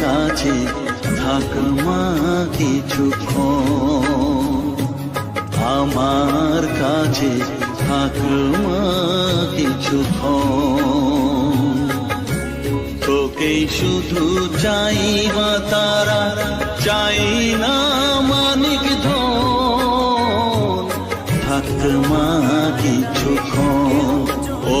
কাছে থাক মা কিছুক্ষণ আমার কাছে থাক মা কিছুক্ষণ তোকেই শুধু চাই মা তারা, চাই না মানিক ধন। থাক মা কিছুক্ষণ ও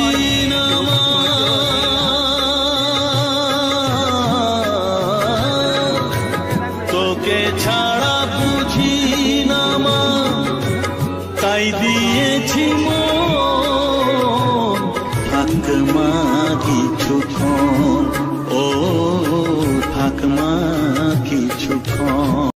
তাই দিয়েছি থাক মা কিছু ও থাক মা কিছু ক্ষণ।